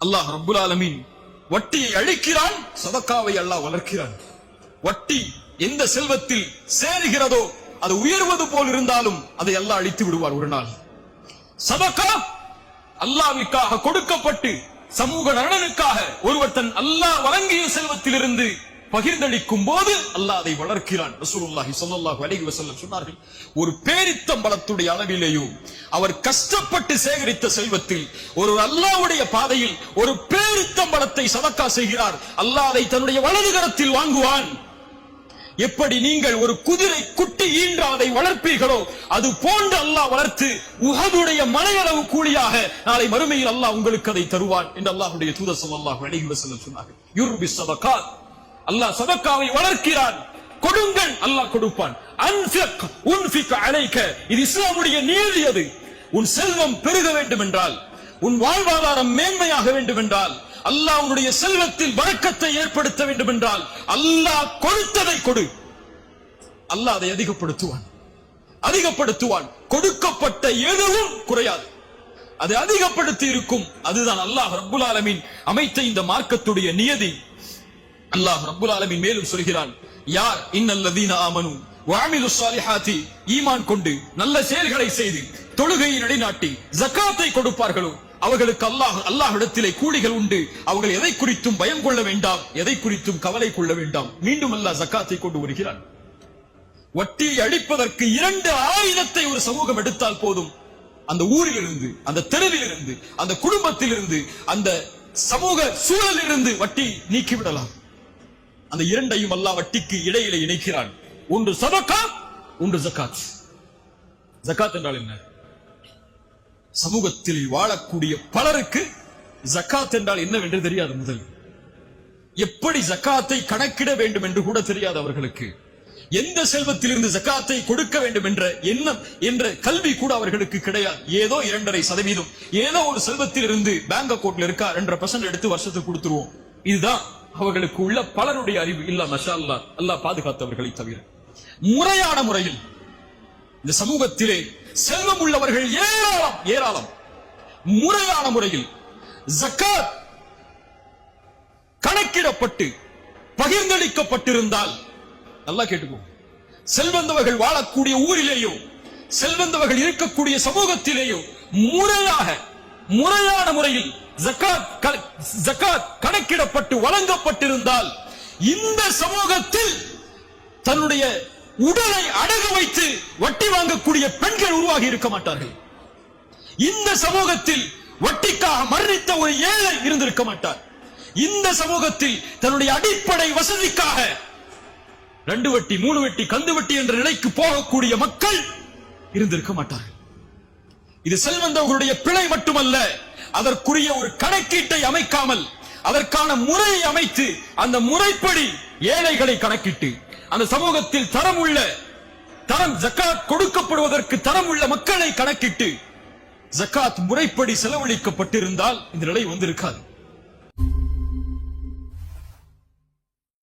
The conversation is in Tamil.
அல்லாஹ் ரபுல் ஆலமீன் வட்டியை அழிக்கிறான் சதக்காவை அல்லாஹ் வளர்க்கிறான். வட்டி எந்த செல்வத்தில் சேருகிறதோ அது உயர்வது போல் இருந்தாலும் அதை அல்லாஹ் அழித்து விடுவார் ஒரு நாள். சதக்கா அல்லாவிற்காக கொடுக்கப்பட்டு சமூக நலனுக்காக ஒருவர் தன் அல்லாஹ் வழங்கிய செல்வத்திலிருந்து பகிர்ந்தளிக்கும் போது அல்லாஹ் அதை வளர்க்கிறான். ரசூலுல்லாஹி ஸல்லல்லாஹு அலைஹி வஸல்லம் சொன்னார்கள் ஒரு பேரித்தம்பளத்துடைய அளவிலேயோ அவர் கஷ்டப்பட்டு சேகரித்த செல்வத்தில் ஒரு அல்லாஹ்வுடைய பாதையில் ஒரு பேரித்தம்பளத்தை சதக்கா செய்கிறார். அல்லாஹ் அதை தன்னுடைய வலது கரத்தில் வாங்குவான். எப்படி நீங்கள் ஒரு குதிரை குட்டி ஈன்ற அதை வளர்ப்பீர்களோ அது போன்று அல்லாஹ் வளர்த்து உஹதுடைய மனையளவு கூலியாக நாளை மறுமையில் அல்லாஹ் உங்களுக்கு அதை தருவான். என்று அல்லாஹ்வுடைய தூதர் ஸல்லல்லாஹு அலைஹி வஸல்லம் சொன்னார்கள். யுர்பி ஸதகாத். அல்லாஹ் சதக்காவை வளர்க்கிறான். கொடுங்கள் அல்லாஹ் கொடுப்பான். அன்ஃபிக் உன்ஃபிக் இது இஸ்லாமுடைய நீதி அது. உன் செல்வம் பெருக வேண்டும் என்றால் உன் வாழ்வாதாரம் மேன்மையாக வேண்டும் என்றால் அல்லாஹ் உன்னுடைய செல்வத்தில் வழக்கத்தை ஏற்படுத்த வேண்டும் என்றால் அல்லாஹ் கொடுத்ததை கொடு. அல்லாஹ் அதை அதிகப்படுத்துவான். அதிகப்படுத்துவான். கொடுக்கப்பட்ட எதுவும் குறையாது. அது அதிகப்படுத்தி இருக்கும். அதுதான் அல்லாஹ் ரபுல் ஆலமின் அமைத்த இந்த மார்க்கத்துடைய நியதி. அல்லாஹ் ரப்புல் ஆலமீன் மேலும் சொல்கிறான் யார்? இன்னல்லதீன ஆமனு வஅமிலு சாலிஹாத்தி ஈமான் கொண்டு நல்ல செயல்களை செய்து தொழுகையை நடைநாட்டி ஜகாத்தை கொடுப்பார்களோ அவர்களுக்கு அல்லாஹ் அல்லாஹ்விடத்திலே கூலிகள் உண்டு. அவர்கள் எதை குறித்தும் பயம் கொள்ள வேண்டாம் எதை குறித்தும் கவலை கொள்ள வேண்டாம். மீண்டும் அல்லாஹ் ஜக்காத்தை கொண்டு வருகிறான். வட்டியை அழிப்பதற்கு இரண்டு ஆயுதத்தை ஒரு சமூகம் எடுத்தால் போதும். அந்த ஊரிலிருந்து அந்த தெருவிலிருந்து அந்த குடும்பத்திலிருந்து அந்த சமூக சூழலிலிருந்து வட்டி நீக்கிவிடலாம். அந்த இரண்டையும் அல்லாஹ் வட்டிக்கு இடையில இணைக்கிறான். ஒன்று சதக்கா ஒன்று ஜகாத் ஜகாத் என்றால் என்ன? சமூகத்தில் வாழக்கூடிய பலருக்கு ஜக்காத் என்றால் என்னவென்று தெரியாது முதல். எப்படி ஜகாத்தை கணக்கிட வேண்டும் என்று கூட தெரியாது அவர்களுக்கு. எந்த செல்வத்திலிருந்து ஜகாத்தை கொடுக்க வேண்டும் என்ற எண்ணம் என்ற கல்வி கூட அவர்களுக்கு கிடையாது. ஏதோ இரண்டரை சதவீதம். ஏதோ ஒரு செல்வத்தில் இருந்து பேங்க் அக்கௌண்ட்ல இருக்கா? ரெண்டரை பர்சன்ட் எடுத்து வருஷத்துக்கு கொடுத்துருவோம். இதுதான். அவர்களுக்கு உள்ள பலருடைய அறிவு இல்ல மஷா அல்லா பாதுகாத்தவர்களை தவிர. முறையான முறையில் இந்த சமூகத்திலே செல்வம் உள்ளவர்கள் ஏராளம் ஏராளம். முறையான முறையில் ஜக்காத் கணக்கிடப்பட்டு பகிர்ந்தளிக்கப்பட்டிருந்தால் நல்லா கேட்டுக்கோ செல்வந்தவர்கள் வாழக்கூடிய ஊரிலேயோ செல்வந்தவர்கள் இருக்கக்கூடிய சமூகத்திலேயோ முறையாக முறையான முறையில் ஜக்காத் ஜக்காத் கணக்கிடப்பட்டு வழங்கப்பட்டிருந்தால் இந்த சமூகத்தில் தன்னுடைய உடலை அடகு வைத்து வட்டி வாங்கக்கூடிய பெண்கள் உருவாகி இருக்க மாட்டார்கள். இந்த சமூகத்தில் வட்டிக்காக மரணித்த ஒரு ஏழை இருந்திருக்க மாட்டார். இந்த சமூகத்தில் தன்னுடைய அடிப்படை வசதிக்காக ரெண்டு வட்டி மூணு வட்டி கந்து வட்டி என்ற நிலைக்கு போகக்கூடிய மக்கள் இருந்திருக்க மாட்டார்கள். இது செல்வந்தவர்களுடைய பிழை மட்டுமல்ல அதற்குரிய ஒரு கணக்கீட்டை அமைக்காமல் அதற்கான முறையை அமைத்து அந்த முறைப்படி ஏழைகளை கணக்கிட்டு அந்த சமூகத்தில் தரம் உள்ள தரம் ஜக்காத் கொடுக்கப்படுவதற்கு தரம் உள்ள மக்களை கணக்கிட்டு ஜக்காத் முறைப்படி செலவழிக்கப்பட்டிருந்தால் இந்த நிலை வந்திருக்காது.